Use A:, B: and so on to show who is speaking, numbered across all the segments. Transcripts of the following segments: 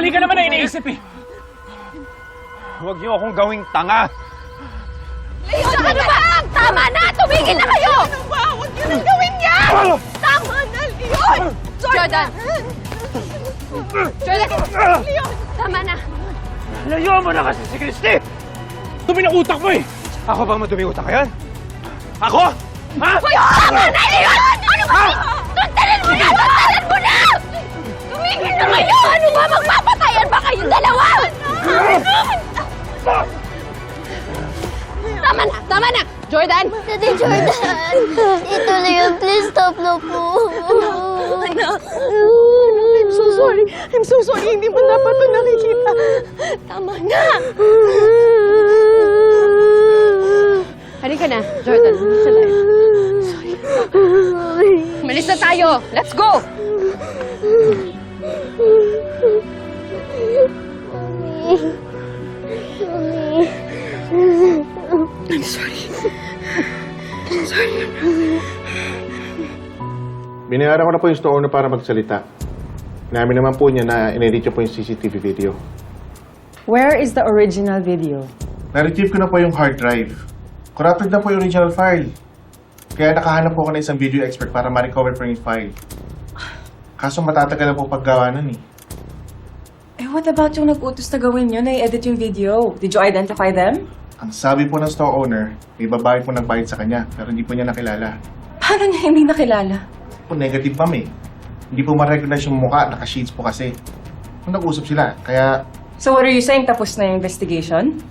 A: mali ka naman na iniisip eh. Huwag niyo akong gawing tanga.
B: Leon, ano ba? Tama na! Tumigil na kayo! Ano ba? Huwag niyo nang gawin yan! Tama na, Leon! Jordan! Jordan! Leon! Tama na!
A: Layo mo na kasi si Christy! Dumi ng utak mo eh! Ako ba madumi utak yan? Ako? Ha?
B: Hoy, tama na, Leon! Ano ba? Tuntalin mo na! Tuntalin mo na! Tumigil na kayo! Ano ba? Magpapatayan ba kayong dalawa? Tama na! Tama na! Jordan!
C: Daddy Jordan! Ito na yun. Please stop na po.
B: Anak, I'm so sorry. I'm so sorry. Hindi mo dapat ito nakikita. Tama na. Halika na, Jordan. Sorry. Malis na tayo. Let's go! I'm sorry.
D: Binayaran ko na po yung store owner para magsalita. Namin naman po niya na inedit niyo po yung CCTV video.
E: Where is the original video?
D: Na-retrieve ko na po yung hard drive. Corrupted na po yung original file. Kaya nakahanap po ako ng isang video expert para ma-recover po yung file. Kaso matatagal na po paggawa nun eh.
E: What about yung nag-utos na gawin yun na i-edit yung video? Did you identify them?
D: Ang sabi po ng store owner, may babae po nagbayad sa kanya, pero hindi po niya nakilala.
E: Paano niya hindi nakilala?
D: Po negative ma'am eh. Hindi po ma-recognize yung mukha, naka-sheets po kasi. Kung nag-usap sila, kaya
E: So what are you saying? Tapos na yung investigation?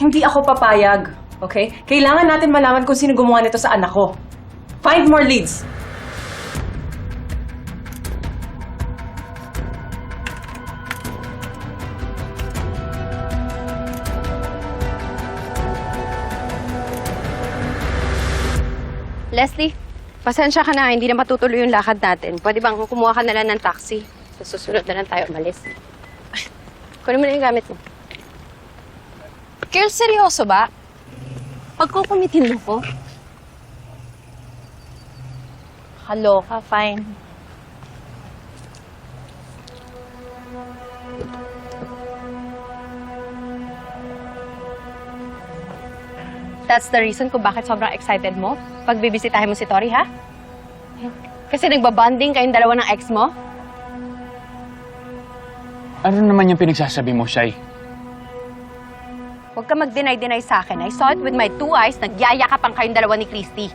E: Hindi ako papayag, okay? Kailangan natin malaman kung sino gumawa nito sa anak ko. Find more leads.
B: Leslie, pasensya ka na. Hindi na matutuloy yung lakad natin. Pwede bang kumuha ka na lang ng taxi? Susunod na lang tayo umalis. Kunin mo na yung gamit mo. Girl, seryoso ba? Pagkukumitin mo ko? Kaloka, fine. That's the reason kung bakit sobrang excited mo pag bibisitahin mo si Tori, ha? Kasi nagbabanding kayong dalawa ng ex mo?
A: Ano naman yung pinagsasabi mo, Shai?
B: Huwag ka mag-deny-deny sa akin. I saw it with my two eyes. Nagyayakapan kayong dalawa ni Christy.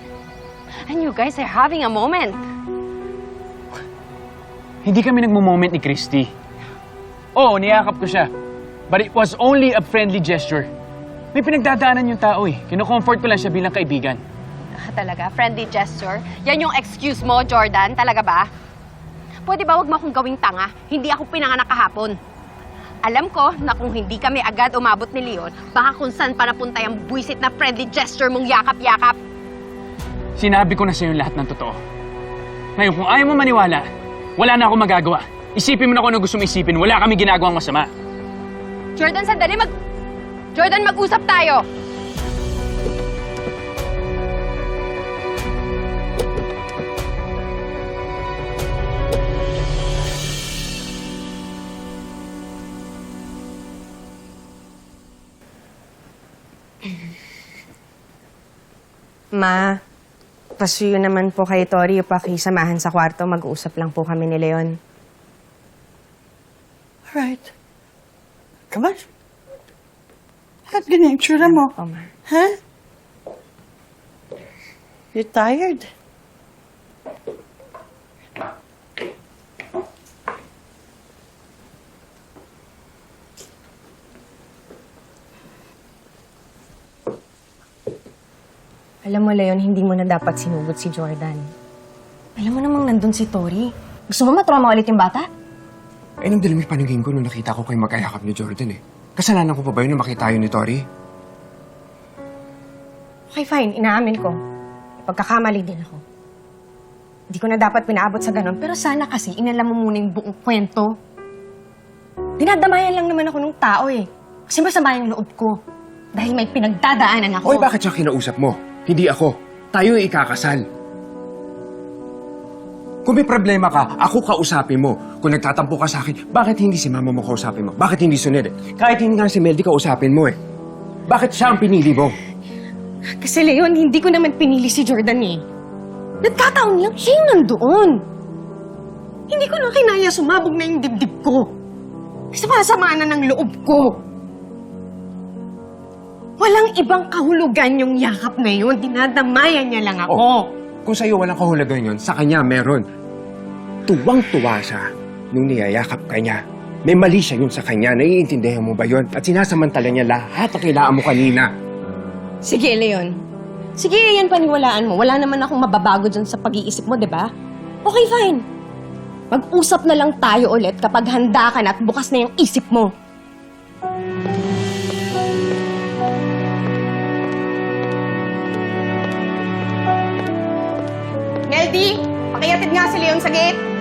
B: And you guys are having a moment.
A: Hindi kami nagmo-moment ni Christy. Oo, niyakap ko siya. But it was only a friendly gesture. May pinagdadaanan yung tao eh. Kino-comfort ko lang siya bilang kaibigan.
B: Ah, talaga? Friendly gesture? Yan yung excuse mo, Jordan? Talaga ba? Pwede ba wag mo akong gawing tanga? Hindi ako pinanganak kahapon. Alam ko na kung hindi kami agad umabot ni Leon, baka kung saan pa napunta yung buwisit na friendly gesture mong yakap-yakap.
A: Sinabi ko na sa'yo lahat ng totoo. Ngayon, kung ayaw mo maniwala, wala na ako magagawa. Isipin mo na kung ano gusto mo isipin. Wala kami ginagawang masama.
B: Jordan, sandali mag... Jordan, mag-usap tayo!
F: Ma, pasuyo naman po kay Tori pakisamahan sa kwarto. Mag-uusap lang po kami ni Leon.
G: Alright. Come on. At ganyan yung tsura mo.
F: Oh, ma.
G: Huh? You're tired.
F: Alam mo, Leon, hindi mo na dapat sinugod si Jordan. Alam mo namang nandun si Tori. Gusto mo matrauma ulit yung bata?
H: Eh, nung dilim yung paningin ko nung nakita ko kayo magkayakap ni Jordan eh. Kasalanan ko pa ba yun nung makita yun ni Tori?
F: Okay, fine. Inaamin ko. Pagkakamali din ako. Hindi ko na dapat pinaabot sa ganun. Pero sana kasi inalam mo muna yung buong kwento. Dinadamayan lang naman ako ng tao eh. Kasi masama yung loob ko. Dahil may pinagdadaanan ako.
H: Oy, bakit siya kinausap mo? Hindi ako. Tayo yung ikakasal. Kung may problema ka, ako kausapin mo. Kung nagtatampo ka sa akin, bakit hindi si mama mo kausapin mo? Bakit hindi sunod eh? Kahit hindi nga si Meldy kausapin mo eh. Bakit siya ang pinili mo?
F: Kasi Leon, hindi ko naman pinili si Jordan eh. Nagkataon lang siya yung nandoon. Hindi ko na kinaya sumabog na yung dibdib ko. Sumasama na ng loob ko. Walang ibang kahulugan yung yakap na yun. Dinadamayan niya lang ako.
H: Oh. Kung sa'yo walang kahulugan yun, sa kanya meron. Tuwang-tuwa siya nung niyayakap ka niya. May mali siya yun sa kanya. Naiintindihan mo ba yun? At sinasamantala niya lahat ang kailangan mo kanina.
F: Sige, Leon. Sige, yan paniwalaan mo. Wala naman akong mababago dyan sa pag-iisip mo, di ba? Okay, fine. Mag-usap na lang tayo ulit kapag handa ka na at bukas na yung isip mo. Neldy, pakiatid nga si Leon sa gate.